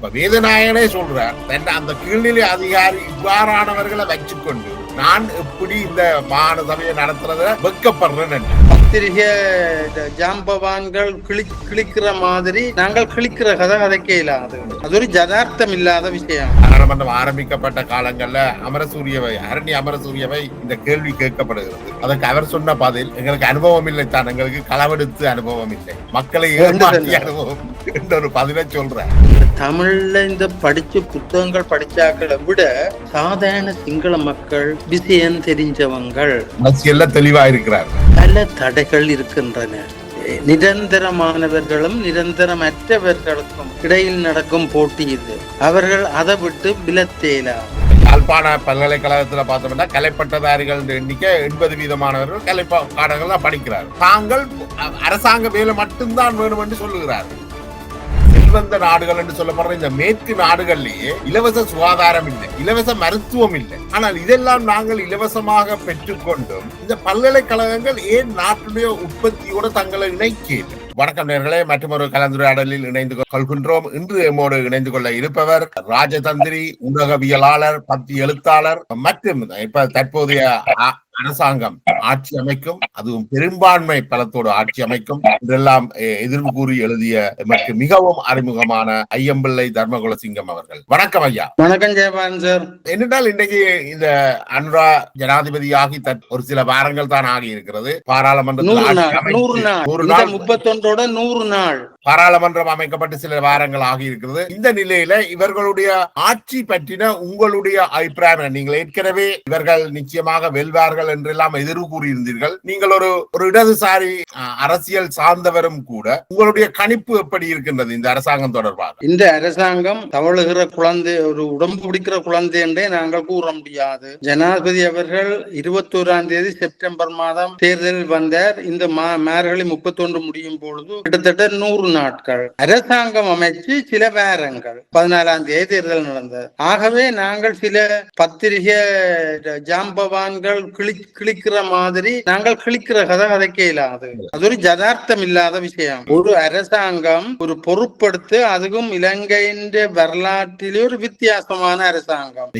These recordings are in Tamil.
இப்ப வேதநாயகனே சொல்றார் தன் அந்த கீழ்நிலை அதிகாரி இவ்வாறானவர்களை வச்சுக்கொண்டு நான் எப்படி இந்த மாகாண சபையை நடத்துறத வெக்கப்படுறேன்னு இந்த ஜாம்பவான்கள் கிளி கிளிக்கிற மாதிரி நாங்கள் கிளிக்கிற கதை கதைக்க இல்லாது அது ஒரு ஜதார்த்தம் இல்லாத விஷயம். நாடாளுமன்றம் ஆரம்பிக்கப்பட்ட காலங்கள்ல அமரசூரியவை அரணி அமரசூரியவை இந்த கேள்வி கேட்கப்படுகிறது. அதற்கு அவர் சொன்ன பதில் எங்களுக்கு அனுபவம் இல்லை தான் எங்களுக்கு களவெடுத்து அனுபவம் இல்லை. மக்களை ஏமாற்றிய அனுபவம் என்ற ஒரு பதிலை சொல்றேன் தமிழ்ல இந்த படிச்சு புத்தகங்கள் படிச்சாக்களை விட சாதாரண சிங்கள மக்கள் விஷயம் தெரிஞ்சவங்கள் அரசியல்ல தெளிவா இருக்கிறார் பல தடைகள் இருக்கின்றன. நிரந்தரமானவர்களும் நிரந்தரமற்றவர்களுக்கும் இடையில் நடக்கும் போட்டி இது. அவர்கள் அதை விட்டு விலத்தேலாம் யாழ்ப்பாண பல்கலைக்கழகத்தில் பார்த்தோம்னா கலைப்பட்டதாரிகள் எண்ணிக்கை எண்பது வீதமானவர்கள் கலை பாடங்கள் தான் படிக்கிறார் தாங்கள் அரசாங்க வேலை மட்டும்தான் வேணும் என்று சொல்லுகிறார்கள். செல்வந்த நாடுகள் என்று சொல்லப்படுற இந்த மேற்கு நாடுகள்லயே இலவச சுகாதாரம் இல்லை இலவச மருத்துவம் இல்லை. ஆனால் இதெல்லாம் நாங்கள் இலவசமாக பெற்றுக்கொண்டும் இந்த பல்கலைக்கழகங்கள் ஏன் நாட்டுடைய உற்பத்தியோட தங்களை இணைக்கல வணக்கம் நேர்களே மற்றொரு கலந்துரையாடலில் இணைந்து கொள்கின்றோம். இன்று எம்மோடு இணைந்து கொள்ள இருப்பவர் ராஜதந்திரி ஊடகவியலாளர் பத்தி எழுத்தாளர் மற்றும் இப்ப தற்போதைய அரசாங்கம் ஆட்சி அமைக்கும் அதுவும் பெரும்பான்மை பலத்தோடு ஆட்சி அமைக்கும் இதெல்லாம் எ- எதிர்வு கூறி எழுதிய எமக்கு மிகவும் அறிமுகமான ஐயம்பிள்ளை தர்மகுலசிங்கம் அவர்கள். வணக்கம் ஐயா. வணக்கம் ஜெயபாலன் சார். என்னென்றால் இன்றைக்கு இந்த அனுரா ஜனாதிபதியாகி ஒரு சில வாரங்கள் தான் ஆகி இருக்கிறது பாராளுமன்றத்தில் நூறு நாள் முப்பத்தொன்றோட நூறு நாள். பாராளுமன்றம் அமைக்கப்பட்டு சில வாரங்கள் ஆகி இருக்கிறது இந்த நிலையில இவர்களுடைய ஆட்சி பற்றின உங்களுடைய அபிப்பிராயம் நீங்கள் ஏற்கனவே இவர்கள் நிச்சயமாக வெல்வார்கள் என்றெல்லாம் எதிர்வு கூறியிருந்தீர்கள் நீங்கள் ஒரு ஒரு இடதுசாரி அரசியல் சார்ந்தவரும் கூட உங்களுடைய கணிப்பு எப்படி இருக்கின்றது இந்த அரசாங்கம் தொடர்பாக? இந்த அரசாங்கம் தவழுகிற குழந்தை ஒரு உடம்பு பிடிக்கிற குழந்தை என்றே நாங்கள் கூற முடியாது. ஜனாதிபதி அவர்கள் இருபத்தோராம் தேதி செப்டம்பர் மாதம் தேர்தலில் வந்தார். இந்த மா மார்கழி முப்பத்தொன்று முடியும் பொழுது கிட்டத்தட்ட நூறு நாட்கள். அரசாங்கம் அமைச்சு சில வாரங்கள். பதினாலாம் தேதி தேர்தல் நடந்தது. ஆகவே நாங்கள் சில பத்திரிகை ஜாம்பவான்கள் கிளி கிளிக்கிற மாதிரி நாங்கள் கிளிக்கிற கதை கதைக்க இல்லாது. அது ஒரு ஜதார்த்தம் இல்லாத விஷயம். ஒரு அரசாங்கம் ஒரு பொறுப்படுத்து அதுவும் இலங்கையின் வரலாற்றிலே ஒரு வித்தியாசமான அரசாங்கம்.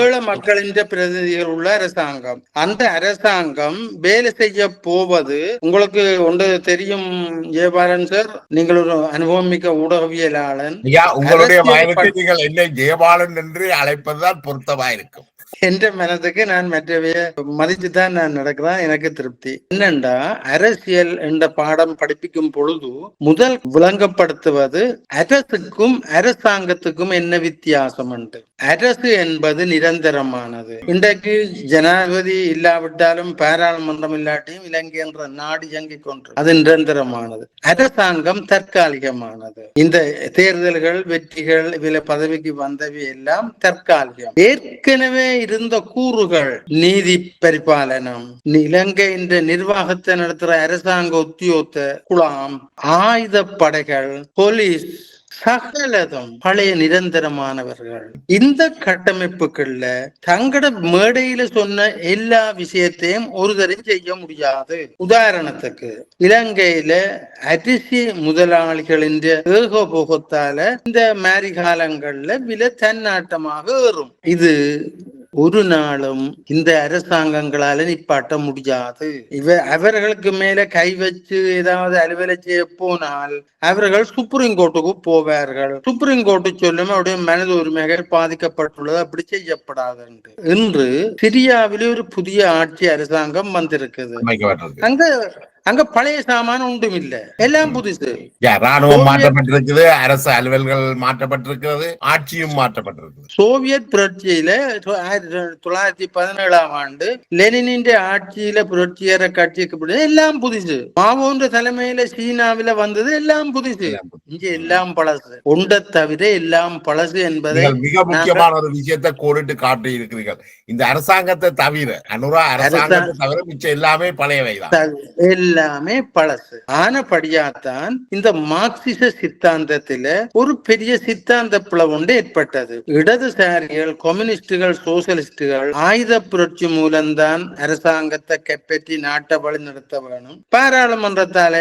ஏழை மக்களின் பிரதிநிதிகள் உள்ள அரசாங்கம். அந்த அரசாங்கம் வேலை செய்ய போவது உங்களுக்கு ஒன்று தெரியும் ஜெயபாலன் சார் நீங்கள் ஒரு அனுபவம் மிக்க ஊடகவியலாளன் உங்களுடைய வயதுக்கு நீங்கள் என்னை ஜெயபாலன் என்று அழைப்பதுதான் பொருத்தமாயிருக்கும். என்ற மனதுக்கு நான் மற்றவைய மதிச்சு தான் நான் நடக்கிறேன். எனக்கு திருப்தி. என்னண்டா அரசியல் என்ற பாடம் படிப்பிக்கும் பொழுது முதல் விளங்கப்படுத்துவது அரசுக்கும் அரசாங்கத்துக்கும் என்ன வித்தியாசம் என்று? அரசு என்பது நிரந்தரமானது. இன்றைக்கு ஜனாதிபதி இல்லாவிட்டாலும் பாராளுமன்றம் இல்லாட்டியும் இலங்கை என்ற நாடு இயங்கிக் கொண்டு அது நிரந்தரமானது. அரசாங்கம் தற்காலிகமானது. இந்த தேர்தல்கள் வெற்றிகள் இதில் பதவிக்கு வந்தவை எல்லாம் தற்காலிகம். ஏற்கனவே இருந்த கூறுகள் நீதி பரிபாலனம் இலங்கை என்ற நிர்வாகத்தை நடத்துற அரசாங்க உத்தியோக குழாம் ஆயுத படைகள் போலீஸ் சகலதும் பழைய நிரந்தரமானவர்கள். இந்த கட்டமைப்புகள்ல தங்கட மேடையில சொன்ன எல்லா விஷயத்தையும் ஒரு தரம் செய்ய முடியாது. உதாரணத்துக்கு இலங்கையில அரிசி முதலாளிகளின் ஏகபோகத்தால இந்த மாரி காலங்கள்ல விலை தன்னாட்டமாக ஏறும். இது ஒரு நாளும் இந்த அரசாங்கங்களால நிப்பாட்ட முடியாது. இவ அவர்களுக்கு மேல கை வச்சு ஏதாவது அலுவலை செய்ய போனால் அவர்கள் சுப்ரீம் கோர்ட்டுக்கு போவார்கள். சுப்ரீம் கோர்ட்டு சொல்லும் அவருடைய மனித உரிமைகள் பாதிக்கப்பட்டுள்ளது. அப்படி செய்யப்படாது என்று. இன்று சிரியாவிலே ஒரு புதிய ஆட்சி அரசாங்கம் வந்திருக்குது. அங்க அங்க பழைய சாமான் ஒன்றும் இல்ல. எல்லாம் புதுசு. ராணுவம் மாற்றப்பட்டிருக்குது அரசு அலுவல்கள் மாற்றப்பட்டிருக்கிறது ஆட்சியும் மாற்றப்பட்டிருக்குது சோவியத் புரட்சியில ஆயிரத்தி தொள்ளாயிரத்தி பதினேழாம் ஆண்டு லெனினின் ஆட்சியில புரட்சியர கட்சிக்கு எல்லாம் புதுசு. மாவோன்ற தலைமையில சீனாவில வந்தது. எல்லாம் புதுசு. இங்க எல்லாம் பழசு. ஒன்றை தவிர எல்லாம் பழசு என்பதை மிக முக்கியமான ஒரு விஷயத்தை கோடிட்டு காட்டி இருக்கிறீர்கள். இந்த அரசாங்கத்தை தவிர அனுரா அரசாங்கத்தை தவிர மிச்சம் எல்லாமே பழையவைதான். த- எல்லாமே பழசு. ஆனபடியாத்தான் இந்த மார்க்சிச சித்தாந்தத்தில ஒரு பெரிய சித்தாந்த பிளவு ஒன்று ஏற்பட்டது. இடதுசாரிகள் கம்யூனிஸ்டுகள் சோசியலிஸ்டுகள் ஆயுத புரட்சி மூலம்தான் அரசாங்கத்தை கைப்பற்றி நாட்டை வழி நடத்த வேணும் பாராளுமன்றத்தால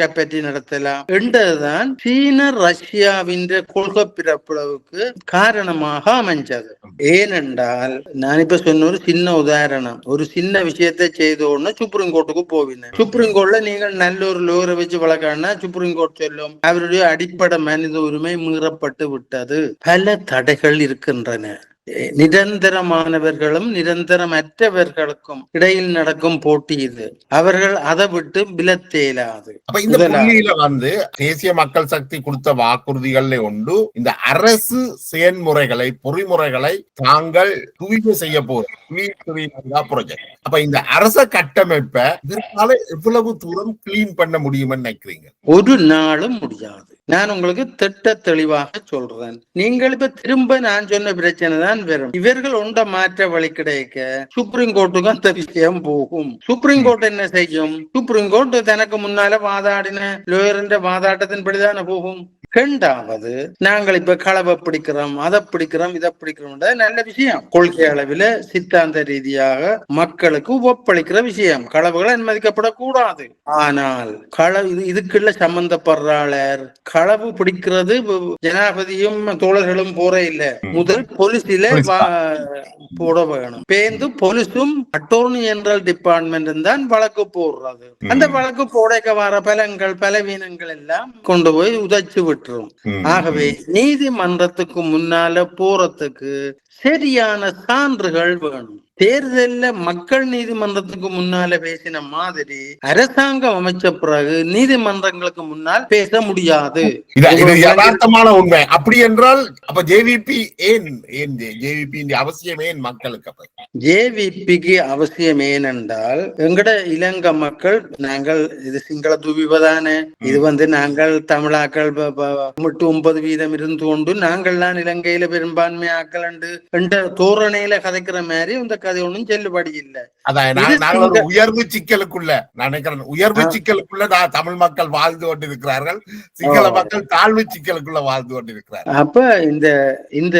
கைப்பற்றி நடத்தலாம். என்றதுதான் சீன ரஷ்யாவின் கொள்கை பிறப்புளவுக்கு காரணமாக அமைஞ்சது. ஏனென்றால் நான் இப்ப சொன்ன ஒரு சின்ன உதாரணம். ஒரு சின்ன விஷயத்தை செய்தோன்னு சுப்ரீம் கோர்ட்டுக்கு போவினேன். சுப்ரீம் கோர்ட்ல நீங்கள் நல்ல ஒரு லோரை வச்சு வழக்காடினா சுப்ரீம் கோர்ட் சொல்லும். அவருடைய அடிப்படை மனித உரிமை மீறப்பட்டு விட்டது. பல தடைகள் இருக்கின்றன. நிரந்தரமானவர்களும் நிரந்தரமற்றவர்களுக்கும் இடையில் நடக்கும் போட்டி இது. அவர்கள் அதை விட்டு விலத்தேலாது அப்ப இந்த முதலாவது. புள்ளியில வந்து தேசிய மக்கள் சக்தி கொடுத்த வாக்குறுதிகள்ல உண்டு இந்த அரசு செயல்முறைகளை பொறிமுறைகளை தாங்கள் தூய்மை செய்ய போறோம் அப்ப இந்த அரச கட்டமைப்பை இதனால எவ்வளவு தூரம் கிளீன் பண்ண முடியும்னு நினைக்கிறீங்க? ஒரு நாளும் முடியாது. நான் உங்களுக்கு திட்ட தெளிவாக சொல்றேன். நீங்கள் இப்ப திரும்ப நான் சொன்ன பிரச்சனை தான் வரும் இவர்கள் உண்ட மாற்ற வழி கிடைக்க சுப்ரீம் கோர்ட்டுக்கு அந்த விஷயம் போகும். சுப்ரீம் கோர்ட் என்ன செய்யும்? சுப்ரீம் கோர்ட் தனக்கு முன்னால வாதாடின லோயரிന്റെ வாதாட்டத்தின்படிதானே போகும். ரெண்டாவது நாங்கள் இப்ப களவை பிடிக்கிறோம் அதை பிடிக்கிறோம் இதை பிடிக்கிறோம் நல்ல விஷயம். கொள்கை அளவில் சித்தாந்த ரீதியாக மக்களுக்கு ஒப்பளிக்கிற விஷயம். களவுகள் அனுமதிக்கப்படக்கூடாது. ஆனால் களவு இதுக்குள்ள சம்பந்தப்படுறாளர் களவு பிடிக்கிறது ஜனாதிபதியும் தோழர்களும் போற இல்ல. முதல் போலீஸில போட வேணும். பேந்து போலீஸும் அட்டோர்னி ஜெனரல் டிபார்ட்மெண்ட் தான் வழக்கு போடுறது. அந்த வழக்கு போடைக்க வர பலங்கள் பலவீனங்கள் எல்லாம் கொண்டு போய் உதைச்சு விட்டுரும். ஆகவே நீதிமன்றத்துக்கு முன்னால போறதுக்கு சரியான சான்றுகள் வேணும். தேர்தல்ல மக்கள் நீதிமன்றத்துக்கு முன்னால பேசின மாதிரி அரசாங்கம் அமைச்ச பிறகு நீதிமன்றங்களுக்கு முன்னால் பேச முடியாது. யதார்த்தமான உண்மை. அப்படி என்றால் அப்ப ஜேவிபி ஏன் ஏன் ஜேவிபி அவசியம் ஏன் மக்களுக்கு ஜேவிபிக்கு அவசியம் ஏனென்றால் எங்கட இலங்கை மக்கள் நாங்கள் இது சிங்கள துவிபதானே இது வந்து நாங்கள் தமிழாக்கள் எட்டு ஒன்பது வீதம் இருந்து கொண்டு நாங்கள்லாம் இலங்கையில பெரும்பான்மை ஆக்கள் என்ற தோரணையில கதைக்கிற மாதிரி இந்த கதை ஒண்ணும் செல்லுபடி இல்லை. அதான் உயர்வு சிக்கலுக்குள்ள நான் நினைக்கிறேன் உயர்வு. சிக்கலுக்குள்ள நான் தமிழ் மக்கள் வாழ்ந்து கொண்டிருக்கிறார்கள். சிங்கள. மக்கள் தாழ்வு சிக்கலுக்குள்ள வாழ்ந்து கொண்டிருக்கிறார்கள். அப்ப இந்த இந்த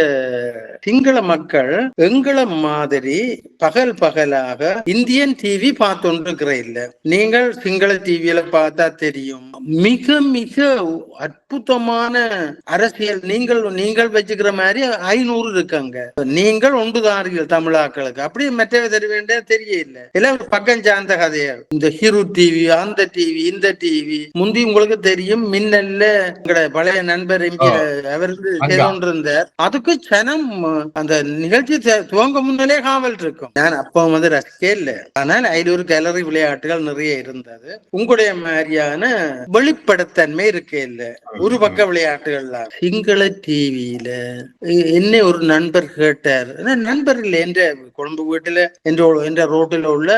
சிங்கள மக்கள் எங்களை மாதிரி பகல் பகலாக இந்தியன் டிவி பார்த்துருக்கிற இல்ல நீங்கள் சிங்கள டிவியில பார்த்தா தெரியும். மிக மிக அற்புதமான அரசியல் நீங்கள் நீங்கள் வச்சுக்கிற மாதிரி ஐநூறு இருக்காங்க. நீங்கள் ஒன்றுதார்கள் தமிழாக்களுக்கு. அப்படி மற்றவை தெரிய வேண்டிய தெரியல எல்லாம் பக்கம் சார்ந்த கதைகள். இந்த ஹீரோ டிவி அந்த டிவி இந்த டிவி முந்தி உங்களுக்கு தெரியும் மின்னல்ல பழைய நண்பர் எம்பி அவர். செய்தோன்றிருந்தார் அதுக்கு சனம் அந்த நிகழ்ச்சி துவங்க முன்னாலே காவல் இருக்கும். நான் அப்போ வந்து ரசிக்கே இல்ல. ஆனால் அதில் ஒரு கேலரி விளையாட்டுகள் நிறைய இருந்தது. உங்களுடைய மாதிரியான வெளிப்படத்தன்மை இருக்கே இல்ல. ஒரு பக்க விளையாட்டுகள்லாம். சிங்கள டிவியில என்ன ஒரு நண்பர் கேட்டார். நண்பர் இல்ல? என்ற கொழும்பு வீட்டுல என்ற என்ற ரோட்டில் உள்ள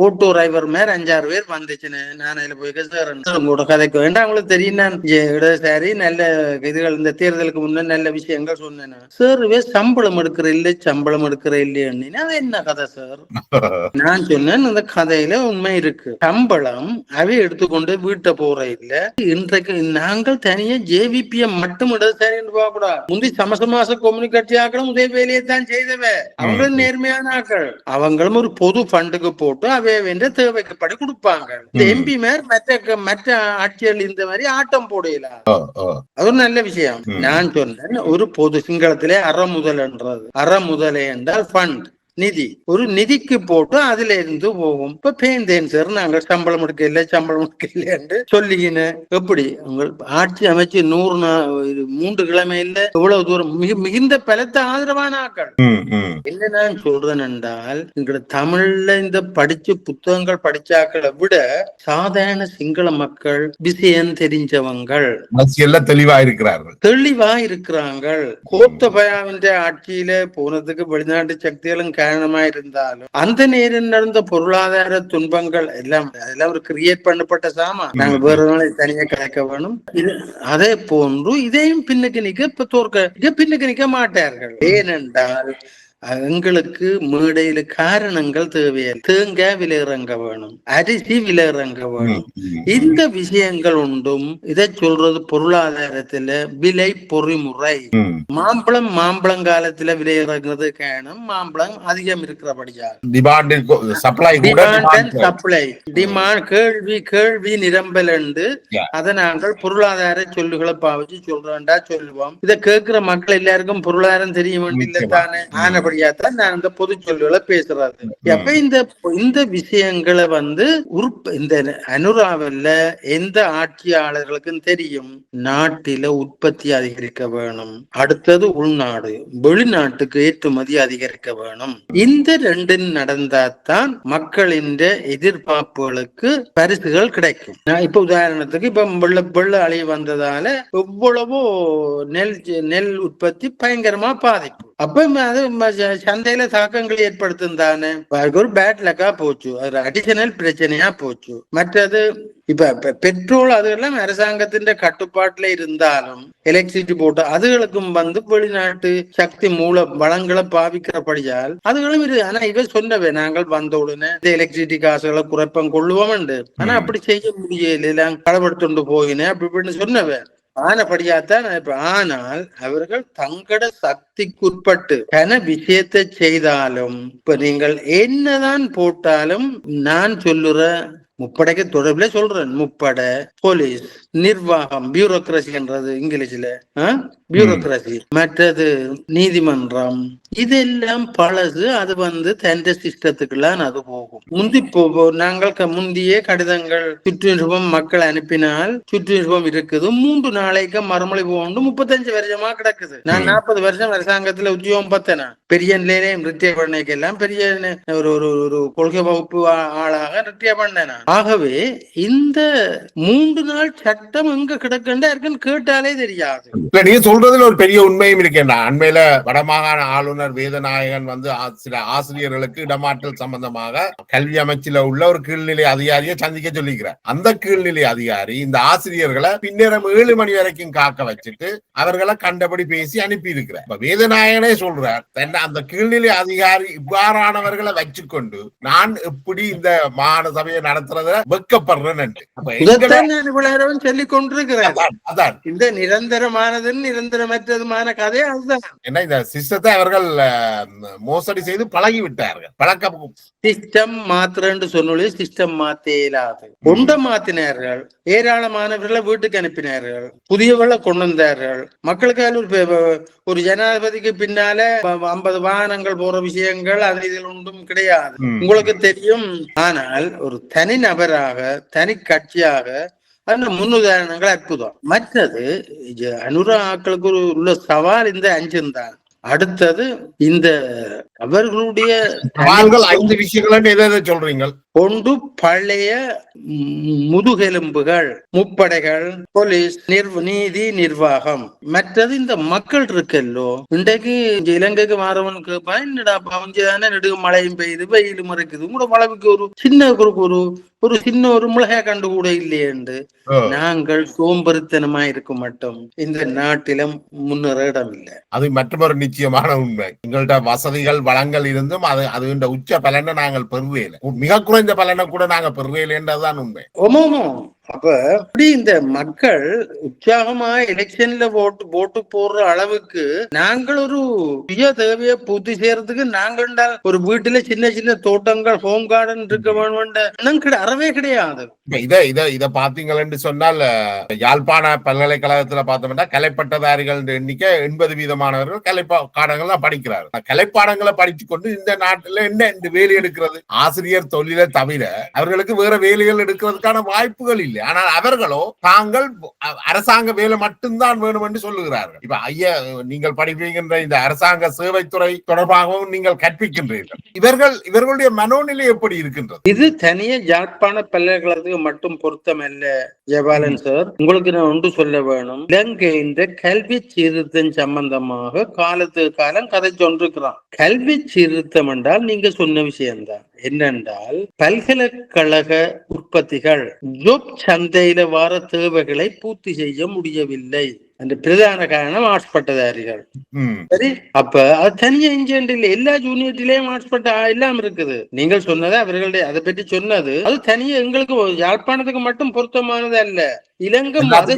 ஓட்டோ டிரைவர் மாதிரி அஞ்சாறு பேர் வந்துச்சுன்னு நான் அதுல போய் சார் உங்களோட கதைக்கு வேண்டாம் உங்களுக்கு தெரியும் நான். இடதுசாரி நல்ல இதுகள் இந்த தேர்தலுக்கு முன்ன நல்ல விஷயங்கள் சொன்னேன் சார் சம்பளம் எடுக்கிற இல்லை சம்பளம் எடுக்கிற இல்லைன்னு அது என்ன கதை சார்? நான் சொன்னேன் இந்த கதையில உண்மை இருக்கு. சம்பளம் அவை எடுத்துக்கொண்டு வீட்டை போற இல்ல. இன்றைக்கு நாங்கள் தனியா ஜேவிபிய மட்டும் இடதுசாரின்னு போக கூடாது முந்தி சமசமாச கொம்யூனிகட்சி ஆக்களும் இதே வேலையை தான் செய்தவ அவங்களும் நேர்மையான ஆக்கள் அவங்களும் ஒரு பொது ஃபண்டுக்கு போட்டு அவை வேண்ட தேவைக்குப்படி கொடுப்பாங்க இந்த. எம்பி மேர் மற்ற மற்ற ஆட்சிகள் இந்த மாதிரி ஆட்டம் போடையில. அது ஒரு நல்ல விஷயம். நான் சொன்னேன் ஒரு பொது சிங்களத்திலே அறமுதல் என்றது அறமுதலை என்றால் ஃபண்ட் நிதி. ஒரு நிதிக்கு போட்டு அதுல இருந்து போகும். இப்ப பேந்தேன் சார் நாங்கள் சம்பளம் எடுக்க இல்லை சம்பளம் எடுக்க இல்லை என்று சொல்லிக்கின எப்படி? உங்கள் ஆட்சி அமைச்சு நூறு மூன்று கிழமையில எவ்வளவு தூரம்? மிக மிகுந்த பலத்த ஆதரவான ஆக்கள். என்ன நான் சொல்றேன் என்றால் எங்களோட தமிழ்ல இந்த படிச்சு புத்தகங்கள் படிச்சாக்களை விட சாதாரண சிங்கள மக்கள் விஷயம் தெரிஞ்சவங்கள். தெளிவா இருக்கிறார்கள் தெளிவா இருக்கிறாங்க கோத்தபயாவின் ஆட்சியில போனதுக்கு வெளிநாட்டு சக்திகளும் காரணமா இருந்தாலும் அந்த நேரம் நடந்த பொருளாதார துன்பங்கள் எல்லாம் அதெல்லாம் ஒரு கிரியேட் பண்ணப்பட்ட சாமான் நாங்க வேற நாளை தனியா கலைக்க வேணும். இது அதே போன்று இதையும் பின்னுக்கு நிக்க இப்ப தோற்க பின்னுக்கு நிக்க மாட்டார்கள். ஏனென்றால் எங்களுக்கு மேடையில காரணங்கள் தேவையில்லை தேங்காய் விலை இறங்க வேணும். அரிசி விலை இறங்க வேணும் இந்த விஷயங்கள் உண்டும் இதை சொல்றது பொருளாதாரத்துல விலை பொறிமுறை. மாம்பழம் மாம்பழம் காலத்துல விலை இறங்குறது காரணம் மாம்பழம் அதிகம் இருக்கிறபடியா டிமாண்ட் சப்ளை டிமாண்ட் கேள்வி கேள்வி நிரம்பல் என்று. அதை நாங்கள் பொருளாதார சொல்லுகளை பாவிச்சு சொல்றோம்டா சொல்லுவோம் இதை கேட்கிற மக்கள் எல்லாருக்கும் பொருளாதாரம் தெரிய வேண்டியது. தானே ஆனபடியா தான் நான் இந்த பொது சொல்லுகளை பேசுறது அப்ப இந்த இந்த விஷயங்களை வந்து உற்ப இந்த அனுராவில் எந்த ஆட்சியாளர்களுக்கும் தெரியும்? நாட்டில உற்பத்தி அதிகரிக்க வேணும். அடுத்தது உள்நாடு. வெளிநாட்டுக்கு ஏற்றுமதி அதிகரிக்க வேணும். இந்த ரெண்டும் நடந்தாதான் மக்களின் எதிர்பார்ப்புகளுக்கு பரிசுகள் கிடைக்கும். நான் இப்ப உதாரணத்துக்கு இப்ப வெள்ள வெள்ள அழி வந்ததால எவ்வளவோ நெல் நெல் உற்பத்தி பயங்கரமா பாதிப்பு. அப்ப அது சந்தையில தாக்கங்கள் ஏற்படுத்தும் தானே. ஒரு பேட் லக்கா போச்சு. அது அடிஷனல் பிரச்சனையா போச்சு. மற்றது இப்ப பெட்ரோல் அதெல்லாம் அரசாங்கத்தின் கட்டுப்பாட்டுல இருந்தாலும் எலக்ட்ரிசிட்டி போட்டு அதுகளுக்கும் வந்து வெளிநாட்டு சக்தி மூல வளங்களை பாவிக்கிறபடியால் அதுகளும் இரு ஆனா இவ சொன்னவே நாங்கள் வந்த உடனே இந்த எலக்ட்ரிசிட்டி காசுகளை குறைப்பம் கொள்ளுவோம் ஆனா அப்படி செய்ய முடியல எல்லாம் களப்படுத்துண்டு போயினேன் அப்படி இப்படின்னு சொன்னவன் ஆனபடியாத்தான் ஆனால் அவர்கள் தங்கட சக்திக்குட்பட்டு கன விஷயத்தை செய்தாலும் இப்ப நீங்கள் என்னதான் போட்டாலும் நான் சொல்லுற முப்படைக்கு தொடர்புல சொல்றேன். முப்படை போலீஸ் நிர்வாகம் பியூரோக்ரசின்றது இங்கிலீஷ்ல பியூரோக்ரசி மற்றது நீதிமன்றம். இதெல்லாம் பழசு அது வந்து தந்த சிஸ்டத்துக்குலாம் அது போகும். முந்தி நாங்கள் முந்தியே கடிதங்கள் சுற்றுச்சுவம் மக்கள் அனுப்பினால் சுற்றுச்சுவம் இருக்குது. மூன்று நாளைக்கு மறுமொழி போகணும் முப்பத்தஞ்சு வருஷமா கிடக்குது. நான் நாற்பது வருஷம் அரசாங்கத்துல உத்தியோகம் பார்த்தேன். பெரிய நிலையிலே ரிட்டையர் பண்ணைக்கெல்லாம் பெரிய ஒரு ஒரு ஒரு கொள்கை வகுப்பு ஆளாக ரிட்டையர் பண்ணேன். ஆகவே இந்த மூன்று நாள் சட்டம் எங்க கிடக்குன்னு இருக்குன்னு கேட்டாலே தெரியாது. இல்ல நீங்க சொல்றதுல ஒரு பெரிய உண்மையும் இருக்கேன் அண்மையில வடமாகாண ஆளுநர் வேதநாயகன் வந்து சில ஆசிரியர்களுக்கு இடமாற்றல் சம்பந்தமாக கல்வி அமைச்சில உள்ள ஒரு கீழ்நிலை அதிகாரியை சந்திக்க சொல்லிக்கிறார். அந்த கீழ்நிலை அதிகாரி இந்த ஆசிரியர்களை பின்னரம் ஏழு மணி வரைக்கும் காக்க வச்சுட்டு அவர்களை கண்டபடி பேசி அனுப்பி இருக்கிறார் இப்ப வேதநாயகனே சொல்றார் தன்னை அந்த கீழ்நிலை அதிகாரி இவ்வாறானவர்களை வச்சுக்கொண்டு நான் எப்படி இந்த மாகாண சபையை நடத்துறத வெக்கப்படுறேன் சொல்லிக் கொண்டிருக்கிறேன் அதான், இந்த நிரந்தரமானது நிரந்தரமற்றதுமான கதை அதுதான். என்ன இந்த சிஸ்டத்தை அவர்கள் மோசடி செய்து பழகி விட்டார்கள் பழக்க சிஸ்டம் மாத்திரன்னு சொன்னொழி சிஸ்டம் மாத்த இயலாது கொண்ட மாத்தினார்கள் ஏராளமானவர்களை வீட்டுக்கு அனுப்பினார்கள் புதியவர்களை கொண்டு வந்தார்கள். மக்களுக்கு ஒரு ஜனாதிபதிக்கு பின்னால ஐம்பது வாகனங்கள் போற விஷயங்கள் அது இதில் ஒன்றும் கிடையாது. உங்களுக்கு தெரியும். ஆனால் ஒரு தனி நபராக தனி கட்சியாக அந்த முன்னுதாரணங்கள் அற்புதம். மற்றது அனுராக்களுக்கு ஆக்களுக்கு உள்ள சவால் இந்த அஞ்சும் தான். அடுத்தது இந்த அவர்களுடைய ஐந்து விஷயங்கள் எதை சொல்றீங்க ஒன்று பழைய முதுகெலும்புகள் முப்படைகள் போலீஸ் நீதி நிர்வாகம். மற்றது இந்த மக்கள் இருக்கல்லோ இன்றைக்கு இலங்கைக்கு மாறவன் கேட்பா என்னடா பவஞ்சதானே நெடுகு மழையும் பெய்யுது வெயிலும் இருக்குது. உங்களோட மழைக்கு ஒரு சின்ன ஒரு ஒரு சின்ன ஒரு மிளகாய் கண்டு கூட இல்லையேண்டு நாங்கள் சோம்பரித்தனமா இருக்க மாட்டோம். இந்த நாட்டிலும் முன்னேற இடம் இல்லை அது மற்றொரு நிச்சயமான உண்மை. எங்கள்ட்ட வசதிகள் வளங்கள் இருந்தும் அது அது இந்த உச்ச பலனை நாங்கள் பெறுவேல மிக குறைந்த பலனை கூட நாங்க பெறுவேலன்றதுதான் உண்மை. அப்ப அப்படி இந்த மக்கள் உற்சாகமா எலெக்ஷன்ல ஓட்டு போட்டு போடுற அளவுக்கு நாங்கள் ஒரு சுய தேவையை பூர்த்தி செய்யறதுக்கு நாங்கள் ஒரு வீட்டுல சின்ன சின்ன தோட்டங்கள் ஹோம் கார்டன் இருக்க வேணும் அறவே கிடையாது. இத இத இத பாத்தீங்கன்னு சொன்னால் யாழ்ப்பாண பல்கலைக்கழகத்துல பார்த்தோம்னா கலைப்பட்டதாரிகள் எண்ணிக்கை எண்பது வீதமானவர்கள் கலைப்பா பாடங்கள் தான் கலைப்பாடங்களை படித்து கொண்டு இந்த நாட்டுல என்ன இந்த வேலை எடுக்கிறது? ஆசிரியர் தொழிலை தவிர அவர்களுக்கு வேற வேலைகள் எடுக்கிறதுக்கான வாய்ப்புகள் இல்லை. ஆனால் அவர்களோ தாங்கள் அரசாங்க வேலை மட்டும்தான் வேணும் என்று சொல்லுகிறார்கள். இப்ப ஐயா நீங்கள் படிப்பீங்கின்ற இந்த அரசாங்க சேவைத்துறை தொடர்பாகவும் நீங்கள் கற்பிக்கின்றீர்கள். இவர்கள் இவர்களுடைய மனோநிலை எப்படி இருக்கின்றது? இது தனியே யாழ்ப்பாண பல்கலைக்கழகத்துக்கு மட்டும் பொருத்தம் அல்ல ஜெயபாலன் சார். உங்களுக்கு நான் ஒன்று சொல்ல வேணும். இலங்கையின் கல்வி சீர்திருத்தம் சம்பந்தமாக காலத்துக்கு காலம் கதை சொன்றிருக்கிறான் கல்வி சீர்திருத்தம் என்றால் நீங்க சொன்ன விஷயம்தான். என்னென்றால் பல்கலைக்கழக உற்பத்திகள் ஜோப் சந்தையில வர தேவைகளை பூர்த்தி செய்ய முடியவில்லை அந்த பிரதான காரணம் ஆர்ட்ஸ் பட்டதாரிகள் ம். சரி அப்ப அது தனியா இன்ஜினியர் இல்ல எல்லா ஜூனியர்லயும் ஆர்ட்ஸ் பட்ட எல்லாம் இருக்குது. நீங்கள் சொன்னது அவர்களுடைய அதை பற்றி சொன்னது அது தனியா எங்களுக்கு யாழ்ப்பாணத்துக்கு மட்டும் பொருத்தமானது அல்ல இலங்கை அதை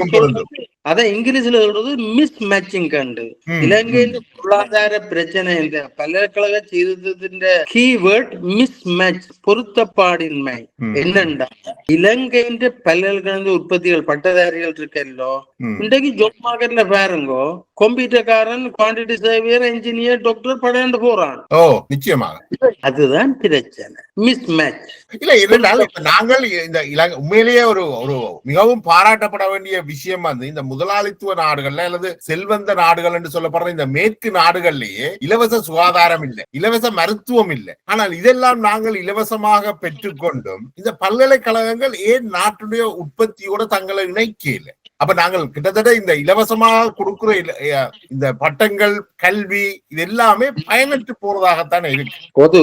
எல்லாத்துக்கும் பொருந்தும். சொல்றது அதை இங்கிலீஷ்ல சொல்றது மிஸ் மேட்சிங் கண்டு. ம், இலங்கையின் பொருளாதார பிரச்சனை இந்த பல்கலைக்கழக சீர்திருத்தத்தின் கீவேர்ட் மிஸ் மேட்ச் பொருத்தப்பாடின்மை என்னண்டா? இலங்கையின் பல்கலைக்கழக உற்பத்திகள் பட்டதாரிகள் இருக்கல்லோ. இன்றைக்கு ஜாப் மார்க்கெட்ல பாருங்கோ. கம்ப்யூட்டர்காரன் குவான்டிட்டி சர்வியர் இன்ஜினியர் டாக்டர் படையாண்டு போறான். ஓ நிச்சயமாக. அதுதான் பிரச்சனை. மிஸ் மேட்ச் இல்ல இருந்தாலும் இப்ப நாங்கள் இந்த இலங்கை உண்மையிலேயே ஒரு ஒரு மிகவும் பாராட்டப்பட வேண்டிய விஷயம் வந்து இந்த முதலாளித்துவ நாடுகள்ல அல்லது செல்வந்த நாடுகள் என்று சொல்லப்படுற இந்த மேற்கு நாடுகள்லயே இலவச சுகாதாரம் இல்லை இலவச மருத்துவம் இல்லை. ஆனால் இதெல்லாம் நாங்கள் இலவசமாக பெற்றுக்கொண்டும் இந்த பல்கலைக்கழகங்கள் ஏன் நாட்டுடைய உற்பத்தியோட தங்களை இணைக்கல அப்ப நாங்கள் கிட்டத்தட்ட இந்த இலவசமாக கொடுக்கிற இந்த பட்டங்கள் கல்வி இது எல்லாமே பயனற்று போறதாகத்தான் இருக்கு. பொது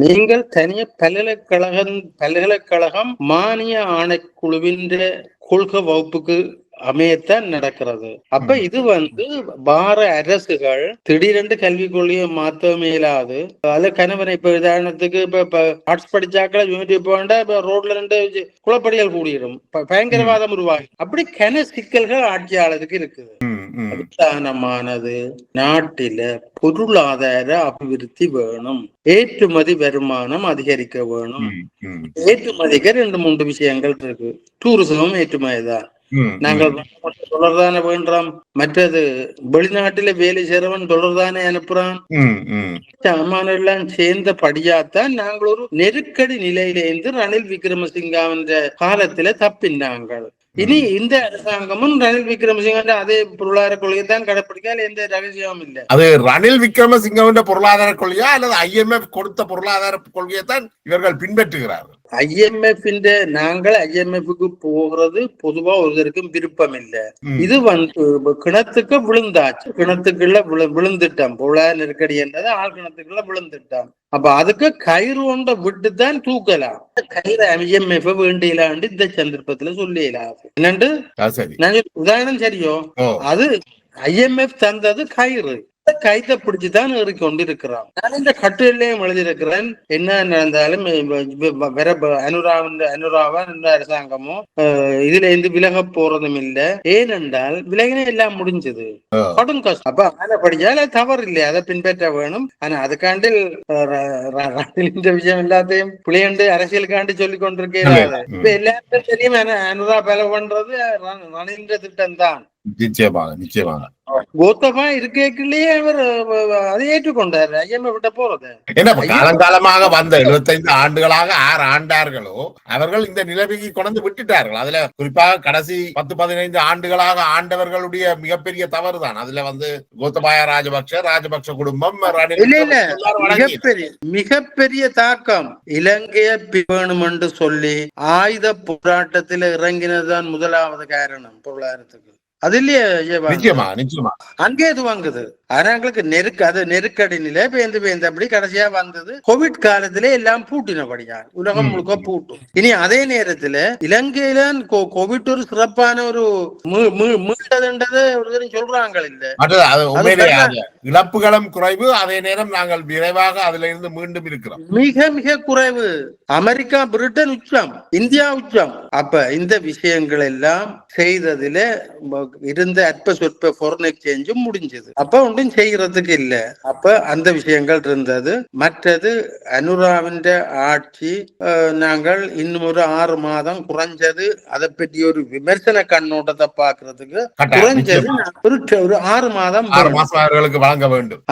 நீங்கள் தனிய பல்கலைக்கழகம் பல்கலைக்கழகம் மானிய ஆணைக்குழுவின் கொள்கை வகுப்புக்கு அமையத்தான் நடக்கிறது. அப்ப இது வந்து பார அரசுகள் திடீரென்று கல்விக் கொள்கையை மாத்த மேலாது அதுல கணவன் இப்ப உதாரணத்துக்கு இப்ப ஆர்ட்ஸ் படிச்சாக்கள் யூனிவர்சிட்டி போண்டா இப்ப ரோட்ல ரெண்டு குளப்படிகள் கூடிடும். பயங்கரவாதம் உருவாகி அப்படி கன சிக்கல்கள் ஆட்சியாளருக்கு இருக்குது. பிரதானமானது நாட்டில பொருளாதார அபிவிருத்தி வேணும். ஏற்றுமதி வருமானம் அதிகரிக்க வேணும். ஏற்றுமதிக்கு ரெண்டு மூன்று விஷயங்கள் இருக்கு. டூரிசமும் ஏற்றுமதி தான் நாங்கள் தொடர்தானே வேண்டாம் மற்றது வெளிநாட்டில வேலை செய்றவன் தொடர்தானே அனுப்புறான்? ம், ம். சாமான எல்லாம் சேர்ந்த படியாத்தான் நாங்கள் ஒரு நெருக்கடி நிலையிலேருந்து ரணில் விக்ரமசிங்காவின் காலத்துல தப்பினாங்கள். இனி இந்த அரசாங்கமும் ரணில் விக்ரமசிங்க அதே பொருளாதார கொள்கை தான் கடைப்பிடிக்க எந்த ரகசியமும் இல்லை அது ரணில் விக்ரமசிங்கவின் பொருளாதார கொள்கையா அல்லது ஐஎம்எஃப் கொடுத்த பொருளாதார கொள்கையை தான் இவர்கள் பின்பற்றுகிறார்கள் ஐஎம்எஃப் நாங்கள் ஐஎம்எஃப்க்கு போகிறது பொதுவா ஒருத்தருக்கும் விருப்பம் இல்லை. இது வந்து கிணத்துக்கு விழுந்தாச்சு கிணத்துக்குள்ள விழு விழுந்துட்டோம் பொருளாதார நெருக்கடி என்றது ஆள் கிணத்துக்குள்ள விழுந்துட்டோம் அப்ப அதுக்கு கயிறு ஒன்றை விட்டு தான் தூக்கலாம் கயிறு ஐஎம்எஃப் வேண்டியலாண்டு இந்த சந்தர்ப்பத்துல சொல்லிடலாம் என்னண்டு அது சரி நான் சொல்ல- உதாரணம் சரியோ ஓ அது கயித்தை பிடிச்சுதான் ஏறிக்கொண்டு இருக்கிறான் நான் இந்த கட்டுரையிலையும் எழுதியிருக்கிறேன் என்ன நடந்தாலும் வர அனுராவன் அனுராவன் இந்த அரசாங்கமும் இதுல இருந்து விலக போறதும் இல்ல ஏனென்றால் விலகின எல்லாம் முடிஞ்சது. கடும் கஷ்டம் அப்ப அதை படிச்சால தவறு இல்லை அதை பின்பற்ற வேணும் ஆனா அதுக்காண்டில் ரணிலின் விஷயம் எல்லாத்தையும் பிள்ளையாண்டு அரசியலுக்காண்டி சொல்லி கொண்டிருக்கேன் இல்ல. ம். இப்ப எல்லாருக்கும் தெரியும் அனு- அனுரா பல பண்றது ர- ரணிலின் திட்டம் தான் நிச்சயமாக நிச்சயமாக. கௌதமா இருக்கேக்குள்ளேயே அவர் அதை ஏற்றுக்கொண்டார். ஐஎம்எ விட்ட போறது. இப்ப காலங்காலமாக வந்த 75 ஆண்டுகளாக ஆறு ஆண்டார்களோ அவர்கள் இந்த நிலைமைக்கு கொண்டு விட்டுட்டார்கள். அதுல குறிப்பாக கடைசி பத்து பதினைந்து ஆண்டுகளாக ஆண்டவர்களுடைய மிகப்பெரிய தவறு தான் அதுல வந்து கோத்தபாய ராஜபக்ஷ ராஜபக்ஷ குடும்பம் மிகப்பெரிய மிகப்பெரிய தாக்கம் இலங்கைய வேணும் என்று சொல்லி ஆயுத போராட்டத்தில் இறங்கினதுதான் முதலாவது காரணம் பொருளாதாரத்துக்கு. அது இல்லையே? நிச்சயமா நிச்சயமா. அங்கே இது வாங்குது? ஆனா எங்களுக்கு நெருக்க அது நெருக்கடி நிலை பேந்து பேந்து அப்படி கடைசியா வந்தது. கோவிட் காலத்திலே எல்லாம் பூட்டினபடியா உலகம். முழுக்க பூட்டும். இனி அதே நேரத்துல இலங்கையில கோவிட் ஒரு சிறப்பான ஒரு மீண்டதுன்றதை ஒரு சொல்றாங்க இல்ல. இழப்புகளும் குறைவு அதே நேரம் நாங்கள் விரைவாக அதுல இருந்து மீண்டும் இருக்கிறோம். மிக மிக குறைவு. அமெரிக்கா பிரிட்டன் உச்சம் இந்தியா உச்சம். அப்ப இந்த விஷயங்கள் எல்லாம் செய்ததுல இருந்த அற்ப சொற்ப foreign எக்ஸ்சேஞ்சும் முடிஞ்சது. அப்ப ஒன்றும் செய்யறதுக்கு இல்ல. அப்ப அந்த விஷயங்கள் இருந்தது. மற்றது அனுராவின் ஆட்சி நாங்கள் இன்னும் ஒரு ஆறு மாதம் குறைஞ்சது. அதை பற்றி ஒரு விமர்சன கண்ணோட்டத்தை பாக்குறதுக்கு குறைஞ்சது. ஒரு ஆறு மாதம் வழங்க வேண்டும்.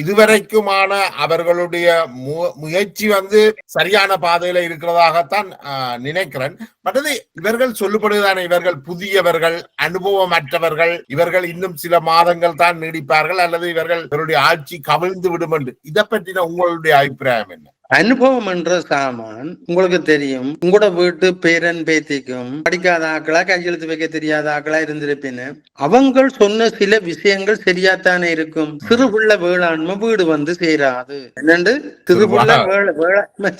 இதுவரைக்குமான அவர்களுடைய முயற்சி வந்து சரியான பாதையில இருக்கிறதாகத்தான் நினைக்கிறேன். மற்றது இவர்கள் சொல்லுபடுதானே இவர்கள் புதியவர்கள் அனுபவமற்றவர்கள் இவர்கள் இன்னும் சில மாதங்கள் தான் நீடிப்பார்கள் அல்லது இவர்கள் இவருடைய ஆட்சி கவிழ்ந்து விடும் என்று. இதை பற்றின உங்களுடைய அபிப்பிராயம் என்ன? அனுபவம் என்ற சாமான் உங்களுக்கு தெரியும். உங்களோட வீட்டு பேரன் பேத்திக்கும் படிக்காத ஆக்களா கையெழுத்து வைக்க தெரியாத ஆக்களா இருந்திருப்பின்னு. அவங்க சொன்ன சில விஷயங்கள் சரியாத்தானே இருக்கும். சிறுபுள்ள வேளாண்மை வீடு வந்து சேராது. என்னண்டு? சிறுபுள்ள வேள- வேளாண்மை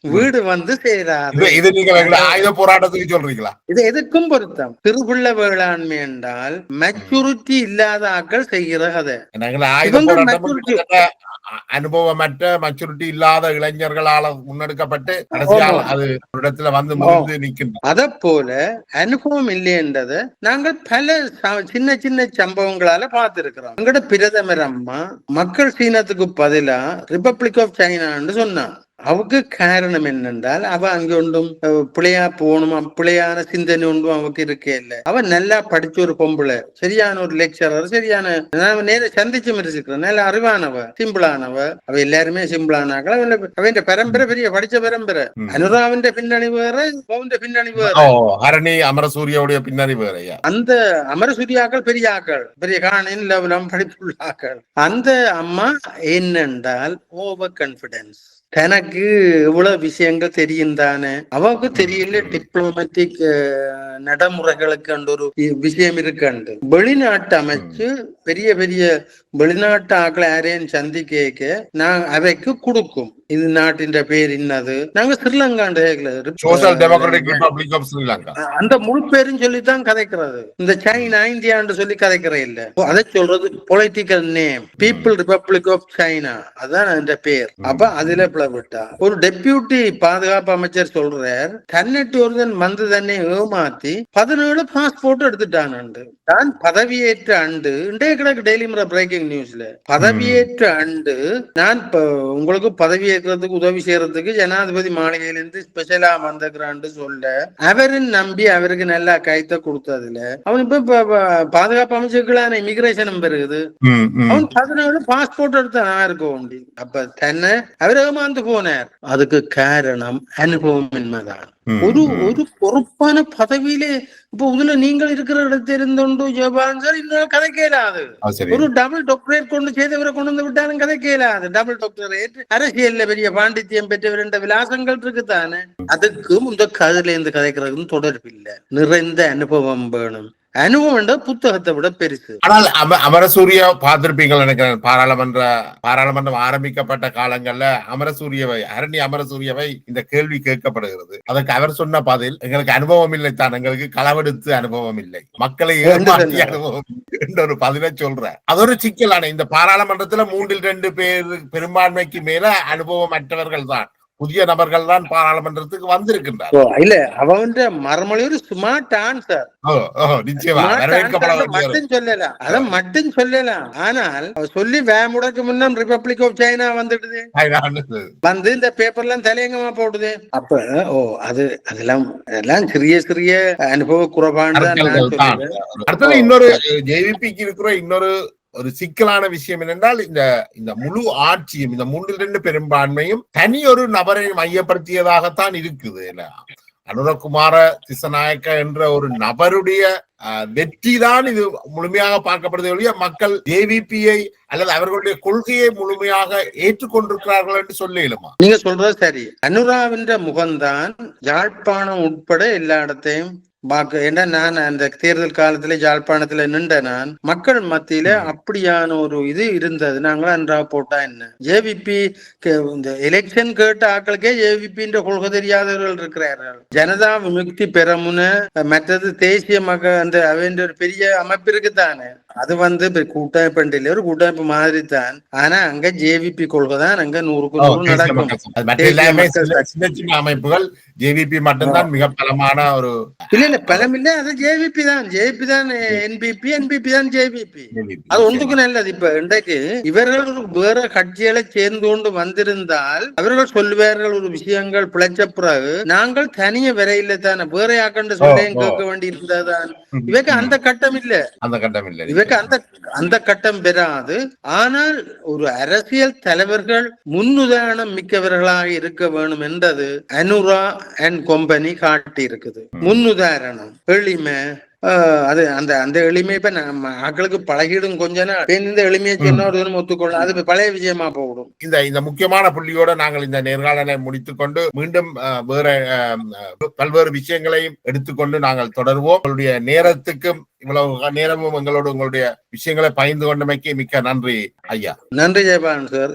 வீடு வந்து சேராது. இது ஆயுத போராட்டத்துக்கு சொல்றீங்களா? இது எதுக்கும் பொருத்தம். சிறுபுள்ள வேளாண்மை என்றால் மெச்சூரிட்டி இல்லாத ஆக்கள் செய்கிற கதை. அனுபவமற்ற மெச்சூரிட்டி இல்லாத இளைஞர்களால முன்னெடுக்கப்பட்டு கடைசியால். அது ஒரு இடத்துல வந்து முறிந்து நிற்கின்றது. அத போல அனுபவம் இல்லைன்றத நாங்கள் பல சின்ன சின்ன சம்பவங்களால பார்த்திருக்கிறோம். எங்கட பிரதமர் அம்மா மக்கள் சீனத்துக்கு பதிலா ரிபப்ளிக் ஆஃப் சைனான்னு சொன்னா அவக்கு காரணம் என்னென்றால் அவ அங்க ஒன்றும் பிள்ளையா போகணுமா பிள்ளையான சிந்தனை ஒன்றும் அவக்கு இருக்கே இல்ல. அவ நல்லா படிச்ச ஒரு பொம்பளை சரியான ஒரு லெக்சரர் சரியான நான் நேர சந்திச்சு இருக்கிறேன் நல்ல அறிவானவ சிம்பிளானவ அவ எல்லாருமே சிம்பிளானாக்கள் அவன் பரம்பரை பெரிய படிச்ச பரம்பரை. ம். அனுராவின் பின்னணி வேற பவுண்ட பின்னணி வேற. ஹரணி அமரசூரியோடைய பின்னணி வேறையா அந்த அமரசூரியாக்கள் பெரிய ஆக்கள் பெரிய காணின் லெவலம் படிப்புள்ள ஆக்கள் அந்த அம்மா என்னென்றால் ஓவர் கான்பிடன்ஸ் தனக்கு இவ்வளவு விஷயங்கள் தெரியும் தானே? அவக்கு தெரியல டிப்ளமேட்டிக் நடைமுறைகளுக்கு ஒரு விஷயம் இருக்குண்டு வெளிநாட்டு அமைச்சு பெரிய பெரிய வெளிநாட்டு ஆக்களை யாரையும் சந்திக்க நான் அவைக்கு கொடுக்கும். இது நாட்டின் பேர் இன்னது. நாங்க ஸ்ரீலங்காண்ட social democratic republic of Sri Lanka அந்த முழு பேரும் சொல்லித்தான் கதைக்கிறது. இந்த சைனா இந்தியான்னு சொல்லி கதைக்கிற இல்ல. அதை சொல்றது political name people republic of China அதான் அந்த பேர். அப்ப அதுல பிளவிட்டா ஒரு டெபியூட்டி பாதுகாப்பு அமைச்சர் சொல்றார் தன்னிட்டு ஒருத்தன் வந்து தன்னை ஏமாத்தி பதினேழு பாஸ்போர்ட் எடுத்துட்டான் தான் பதவியேற்ற ஆண்டு இன்றைய கிடக்கு டெய்லி முறை பிரேக்கிங் நியூஸ்ல பதவியேற்ற ஆண்டு நான் உங்களுக்கு பதவியேற்கிறதுக்கு உதவி செய்யறதுக்கு ஜனாதிபதி மாளிகையிலிருந்து ஸ்பெஷலா வந்திருக்கிறான்னு சொல்ல அவரின் நம்பி அவருக்கு நல்லா கைத்த கொடுத்ததுல அவன் இப்ப பாதுகாப்பு அமைச்சர்களான இமிகிரேஷன் பெருகுது. அவன் பதினேழு பாஸ்போர்ட் எடுத்த நான் இருக்க வேண்டி அப்ப தன்னை அவர் ஏமாந்து போனார். அதுக்கு காரணம் அனுபவம் என்பதான் ஒரு. ஒரு பொறுப்பான பதவியிலே இப்ப இதுல நீங்கள் இருக்கிற இடத்துல இருந்தோண்டு ஜபான் சார் இன்னும் கதை கேளாது. ஒரு டபுள் டாக்டரேட் கொண்டு செய்தவரை கொண்டு வந்து விட்டாலும் கதை கேளாது. டபுள் டாக்டரேட் அரசியல்ல பெரிய பாண்டித்யம் பெற்றவர் என்ற விலாசங்கள் இருக்குதானே? அதுக்கும் இந்த கதையில இருந்து கதைக்கிறதுக்கும் தொடர்பு இல்லை நிறைந்த அனுபவம் வேணும். அனுபவம் என்ற புத்தகத்தை விட பெருசு. ஆனால் அம அமரசூரிய பார்த்திருப்பீங்கள் நினைக்கிறேன். பாராளுமன்ற பாராளுமன்றம் ஆரம்பிக்கப்பட்ட காலங்கள்ல அமரசூரியவை அரணி அமரசூரியவை இந்த கேள்வி கேட்கப்படுகிறது. அதற்கு அவர் சொன்ன பதில் எங்களுக்கு அனுபவம் இல்லை தான். எங்களுக்கு களவெடுத்து அனுபவம் இல்லை. மக்களை ஏமாற்றிய அனுபவம் என்ற ஒரு பதிலை சொல்ற அது ஒரு சிக்கலான இந்த பாராளுமன்றத்துல மூன்றில் ரெண்டு பேர் பெரும்பான்மைக்கு மேல அனுபவம் அற்றவர்கள் தான். புதிய நபர்கள் தான் பாராளுமன்றத்துக்கு வந்திருக்கின்றார். இல்ல அவன் மறுமொழி ஒரு ஸ்மார்ட் ஆன்சர் நிச்சயமா. மட்டும் சொல்லலாம் அத மட்டும் சொல்லலாம் ஆனால் சொல்லி வேமுடக்கு முன்னம் ரிபப்ளிக் ஆஃப் சைனா வந்துடுது. வந்து இந்த பேப்பர்லாம் தலையங்கமா போடுது. அப்ப ஓ அது அதெல்லாம் அதெல்லாம் சிறிய சிறிய அனுபவ குறைபாடு தான். அடுத்தது இன்னொரு ஜேவிபிக்கு இருக்கிற இன்னொரு ஒரு சிக்கலான விஷயம் என்னென்றால் இந்த இந்த முழு ஆட்சியும் இந்த மூன்றில் இரண்டு பெரும்பான்மையும் தனி ஒரு நபரை மையப்படுத்தியதாகத்தான் இருக்குது. அனுரகுமார திசநாயக்க என்ற ஒரு நபருடைய வெற்றி தான் இது முழுமையாக பார்க்கப்படுது ஒழிய மக்கள் ஜேவிபியை அல்லது அவர்களுடைய கொள்கையை முழுமையாக ஏற்றுக்கொண்டிருக்கிறார்கள் என்று சொல்ல இயலுமா நீங்க சொல்றது சரி. அனுராவின் முகம்தான் யாழ்ப்பாணம் உட்பட எல்லா இடத்தையும் பாக்க ஏன்னா நான் அந்த தேர்தல் காலத்துல யாழ்ப்பாணத்துல நின்ற நான் மக்கள் மத்தியில அப்படியான ஒரு இது இருந்தது. நாங்களும் அன்றா போட்டா என்ன? ஜேவிபி இந்த எலெக்ஷன் கேட்ட ஆக்களுக்கே ஜேவிபின்ற கொள்கை தெரியாதவர்கள் இருக்கிறார்கள். ஜனதா விமுக்தி பெறமுன மற்றது தேசிய மக அந்த அவன்ற ஒரு பெரிய அமைப்பு இருக்குதானே? அது வந்து கூட்டமைப்பு இல்ல ஒரு கூட்டமைப்பு மாதிரி தான் ஆனா அங்க ஜேவிபி கொள்கை தான் அங்க நூறுக்கு நூறு நடக்கும். அமைப்புகள் ஜேவிபி மட்டும்தான் மிக பலமான ஒரு இல்ல இல்ல பலம் இல்ல அது ஜேவிபி தான். ஜேபி தான் என்பிபி என்பிபி தான் ஜேவிபி அது ஒன்றுக்கு நல்லது. இப்ப இன்றைக்கு இவர்கள் வேற கட்சிகளை சேர்ந்து கொண்டு வந்திருந்தால் அவர்கள் சொல்லுவார்கள் ஒரு விஷயங்கள் பிழைச்ச பிறகு நாங்கள் தனிய விரையில தானே வேற யாக்கண்டு சொல்லையும் ஓ. கேட்க வேண்டி இருந்ததுதான் இவைக்கு அந்த கட்டம் இல்ல. அந்த கட்டம் இல்லை. இவைக்கு அந்த அந்த கட்டம் பெறாது. ஆனால் ஒரு அரசியல் தலைவர்கள் முன்னுதாரணம் மிக்கவர்களாக இருக்க வேணும் என்றது அனுரா அண்ட் கம்பெனி காட்டி இருக்குது முன்னுதாரணம் எளிமை அது அந்த அந்த எளிமை இப்ப நம்ம ஆட்களுக்கு பழகிடும் கொஞ்ச நாள். இந்த எளிமையை சொன்ன ஒரு தினம் ஒத்துக்கொள்ள அது பழைய விஷயமா போடும் இந்த இந்த முக்கியமான புள்ளியோட நாங்கள் இந்த நேர்காணலை முடித்துக்கொண்டு மீண்டும் வேற பல்வேறு விஷயங்களையும் எடுத்துக்கொண்டு நாங்கள் தொடருவோம். உங்களுடைய நேரத்துக்கும் இவ்வளவு நேரமும் எங்களோடு உங்களுடைய விஷயங்களை பகிர்ந்து கொண்டமைக்கு மிக்க நன்றி ஐயா. நன்றி ஜெயபாலன் சார்.